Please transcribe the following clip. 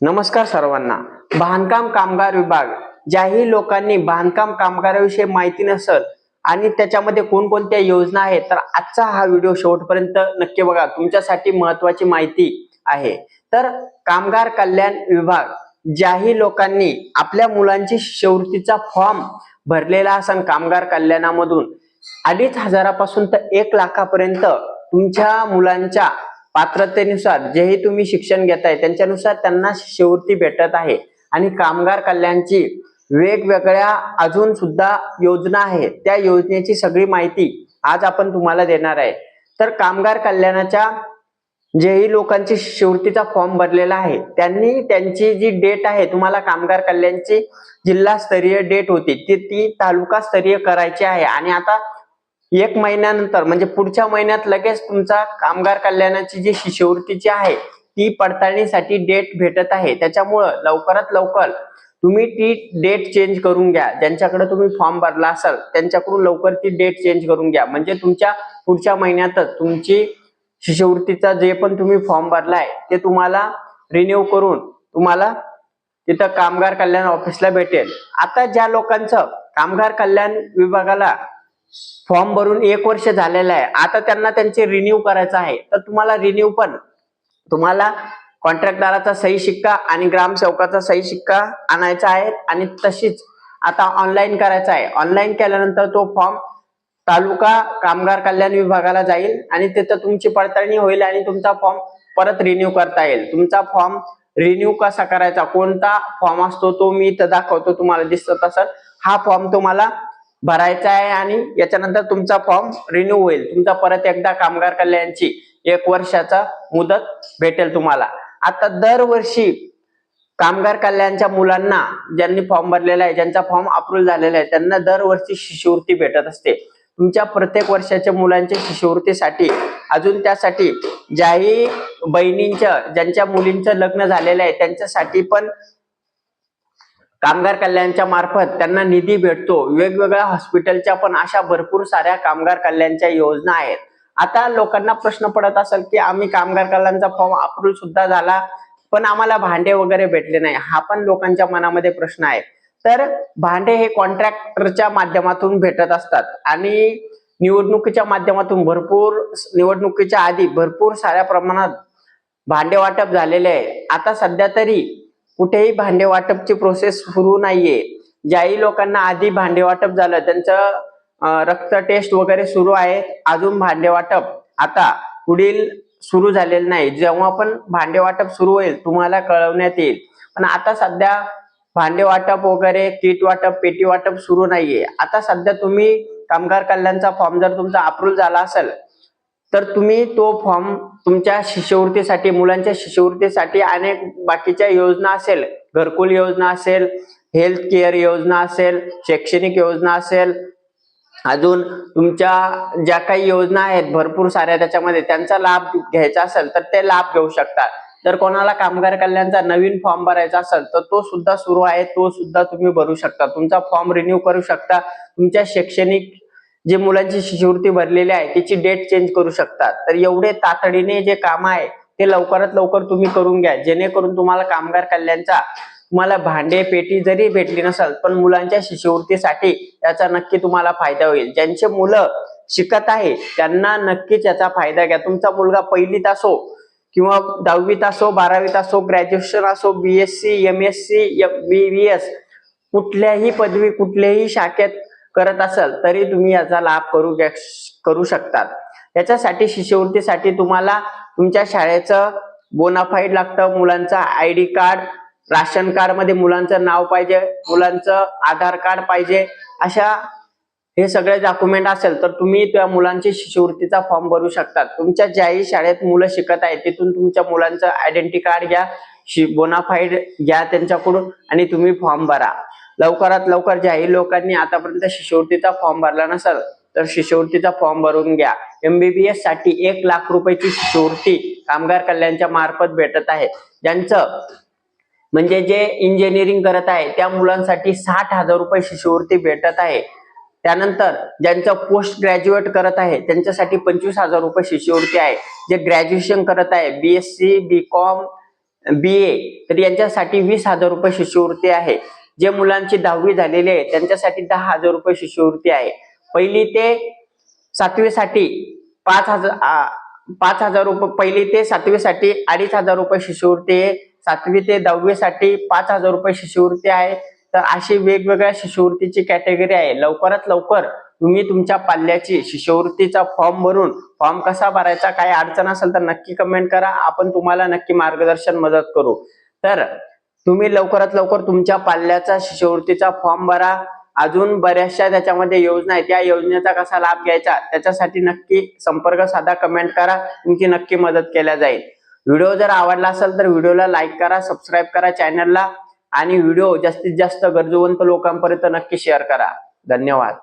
नमस्कार सर्वांना. बांधकाम कामगार विभाग. ज्याही लोकांनी बांधकाम कामगाराविषयी माहिती नसेल आणि त्याच्यामध्ये कोणकोणत्या योजना आहेत तर आजचा हा व्हिडिओ शेवटपर्यंत नक्की बघा. तुमच्यासाठी महत्वाची माहिती आहे. तर कामगार कल्याण विभाग ज्याही लोकांनी आपल्या मुलांची शिष्यवृत्तीचा फॉर्म भरलेला असन कामगार कल्याणामधून अडीच हजारापासून तर एक लाखापर्यंत तुमच्या मुलांच्या पात्रतेनुसार जेही तुम्ही शिक्षण घेताय त्यांच्यानुसार त्यांना शिष्यवृत्ती भेटत आहे. आणि कामगार कल्याणची वेगवेगळ्या अजून सुद्धा योजना आहेत. त्या योजनेची सगळी माहिती आज आपण तुम्हाला देणार आहे. तर कामगार कल्याणाच्या जेही लोकांची शिष्यवृत्तीचा फॉर्म भरलेला आहे त्यांनी त्यांची जी डेट आहे तुम्हाला कामगार कल्याणची जिल्हास्तरीय डेट होती ती ती तालुका स्तरीय करायची आहे. आणि आता एक महिन्यानंतर म्हणजे पुढच्या महिन्यात लगेच तुमचा कामगार कल्याणाची जी शिष्यवृत्तीची आहे ती पडताळणीसाठी डेट भेटत आहे. त्याच्यामुळं लवकरात लवकर तुम्ही ती डेट चेंज करून घ्या. ज्यांच्याकडे तुम्ही फॉर्म भरला असाल त्यांच्याकडून लवकर ती डेट चेंज करून घ्या. म्हणजे तुमच्या पुढच्या महिन्यातच तुमची शिष्यवृत्तीचा जे पण तुम्ही फॉर्म भरलाय ते तुम्हाला रिन्यू करून तुम्हाला तिथं कामगार कल्याण ऑफिसला भेटेल. आता ज्या लोकांचं कामगार कल्याण विभागाला फॉर्म भरून एक वर्ष झालेलं आहे. आता त्यांना त्यांचे रिन्यू करायचं आहे. तर तुम्हाला रिन्यू पण तुम्हाला कॉन्ट्रॅक्टदाराचा सही शिक्का आणि ग्रामसेवकाचा सही शिक्का आणायचा आहे आणि तशीच आता ऑनलाईन करायचा आहे. ऑनलाईन केल्यानंतर तो फॉर्म तालुका कामगार कल्याण विभागाला जाईल आणि तिथं तुमची पडताळणी होईल आणि तुमचा फॉर्म परत रिन्यू करता येईल. तुमचा फॉर्म रिन्यू कसा करायचा? कोणता फॉर्म असतो तो मी इथं दाखवतो तुम्हाला दिसत असेल. हा फॉर्म तुम्हाला भरायचा आहे आणि याच्यानंतर तुमचा फॉर्म रिन्यू होईल. तुमचा परत एकदा कामगार कल्याणची एक वर्षाचा मुदत भेटेल तुम्हाला. आता दरवर्षी कामगार कल्याणच्या मुलांना ज्यांनी फॉर्म भरलेला आहे ज्यांचा फॉर्म अप्रूव्ह झालेला आहे त्यांना दरवर्षी शिष्यवृत्ती भेटत असते. तुमच्या प्रत्येक वर्षाच्या मुलांच्या शिष्यवृत्तीसाठी अजून त्यासाठी ज्याही बहिणींच्या ज्यांच्या मुलींचं लग्न झालेलं आहे त्यांच्यासाठी पण कामगार कल्याणच्या मार्फत त्यांना निधी भेटतो. वेगवेगळ्या हॉस्पिटलच्या पण अशा भरपूर साऱ्या कामगार कल्याणच्या योजना आहेत. आता लोकांना प्रश्न पडत असेल की आम्ही कामगार कल्याणचा फॉर्म अप्रूव्ह सुद्धा झाला पण आम्हाला भांडे वगैरे भेटले नाही. हा पण लोकांच्या मनामध्ये प्रश्न आहे. तर भांडे हे कॉन्ट्रॅक्टरच्या माध्यमातून भेटत असतात आणि निवडणुकीच्या माध्यमातून भरपूर निवडणुकीच्या आधी भरपूर साऱ्या प्रमाणात भांडे वाटप झालेले आहे. आता सध्या तरी कुठेही भांडे वाटपची प्रोसेस सुरू नाहीये. ज्याही लोकांना आधी भांडे वाटप झालं त्यांचं रक्त टेस्ट वगैरे सुरू आहे अजून भांडे वाटप. आता पुढील सुरू झालेलं नाही. जेव्हा पण भांडे वाटप सुरू होईल तुम्हाला कळवण्यात येईल. पण आता सध्या भांडे वाटप वगैरे किट वाटप पेटी वाटप सुरू नाहीये. आता सध्या तुम्ही कामगार कल्याणचा फॉर्म जर तुमचा अप्रूव्ह झाला असेल तर तुम्ही तो फॉर्म तुमच्या शिष्यवृत्तीसाठी मुलांच्या शिष्यवृत्तीसाठी अनेक बाकीच्या योजना असेल घरकुल योजना असेल हेल्थ केअर योजना असेल शैक्षणिक योजना असेल अजून तुमच्या ज्या काही योजना आहेत भरपूर साऱ्या त्याच्यामध्ये त्यांचा लाभ घ्यायचा असेल तर ते लाभ घेऊ शकतात. जर कोणाला कामगार कल्याणचा नवीन फॉर्म भरायचा असेल तर तो सुद्धा सुरू आहे तो सुद्धा तुम्ही भरू शकता. तुमचा फॉर्म रिन्यू करू शकता. तुमच्या शैक्षणिक जे मुलांची शिष्यवृत्ती भरलेली आहे त्याची डेट चेंज करू शकतात. तर एवढे तातडीने जे काम आहे ते लवकरात लवकर तुम्ही करून घ्या. जेणेकरून तुम्हाला कामगार कल्याणचा तुम्हाला भांडे पेटी जरी भेटली नसेल पण मुलांच्या शिष्यवृत्तीसाठी याचा नक्की तुम्हाला फायदा होईल. ज्यांचे मुलं शिकत आहे त्यांना नक्कीच याचा फायदा घ्या. तुमचा मुलगा पहिलीत असो किंवा दहावीत असो बारावीत असो ग्रॅज्युएशन असो BSc M S C B V S कुठल्याही पदवी कुठल्याही शाखेत करत असाल तरी तुम्ही याचा लाभ करू करू शकतात. याच्यासाठी शिष्यवृत्तीसाठी तुम्हाला तुमच्या शाळेचं बोनाफाईड लागतं. मुलांचं आय डी कार्ड राशन कार्डमध्ये मुलांचं नाव पाहिजे मुलांचं आधार कार्ड पाहिजे अशा हे सगळे डॉक्युमेंट असेल तर तुम्ही त्या मुलांची शिष्यवृत्तीचा फॉर्म भरू शकतात. तुमच्या ज्याही शाळेत मुलं शिकत आहेत तिथून तुमच्या मुलांचं आयडेंटिटी कार्ड घ्या बोनाफाईड घ्या त्यांच्याकडून आणि तुम्ही फॉर्म भरा. लवकरात लवकर ज्याही लोकांनी आतापर्यंत शिष्यवृत्तीचा फॉर्म भरला नसेल तर शिष्यवृत्तीचा फॉर्म भरून घ्या. एमबीबीएससाठी एक लाख रुपयाची शिष्यवृत्ती कामगार कल्याणच्या मार्फत भेटत आहे. ज्यांचं म्हणजे जे इंजिनिअरिंग करत आहे त्या मुलांसाठी साठ हजार रुपये शिष्यवृत्ती भेटत आहे. त्यानंतर ज्यांचं पोस्ट ग्रॅज्युएट करत आहे त्यांच्यासाठी पंचवीस हजार रुपये शिष्यवृत्ती आहे. जे ग्रॅज्युएशन करत आहे BSc B com B A तर यांच्यासाठी वीस हजार रुपये शिष्यवृत्ती आहे. जे मुलांची दहावी झालेली आहे त्यांच्यासाठी दहा हजार रुपये शिष्यवृत्ती आहे. पहिली ते सातवीसाठी पाच हजार पाच हजार रुपये पहिली ते सातवीसाठी अडीच हजार रुपये शिष्यवृत्ती आहे. सातवी ते दहावीसाठी पाच हजार रुपये शिष्यवृत्ती आहे. तर अशी वेगवेगळ्या शिष्यवृत्तीची कॅटेगरी आहे. लवकरात लवकर तुम्ही तुमच्या पाल्याची शिष्यवृत्तीचा फॉर्म भरून फॉर्म कसा भरायचा काही अडचण असेल तर नक्की कमेंट करा. आपण तुम्हाला नक्की मार्गदर्शन मदत करू. तर तुम्ही लवकरात लवकर तुमच्या पाल्याचा शिष्यवृत्तीचा फॉर्म भरा. अजून बऱ्याचशा त्याच्यामध्ये योजना आहेत. त्या योजनेचा कसा लाभ घ्यायचा? त्याच्यासाठी नक्की संपर्क साधा कमेंट करा. तुमची नक्की मदत केल्या जाईल. व्हिडिओ जर आवडला असेल तर व्हिडिओला लाईक करा सबस्क्राईब करा चॅनलला आणि व्हिडिओ जास्तीत जास्त गरजूवंत लोकांपर्यंत नक्की शेअर करा. धन्यवाद.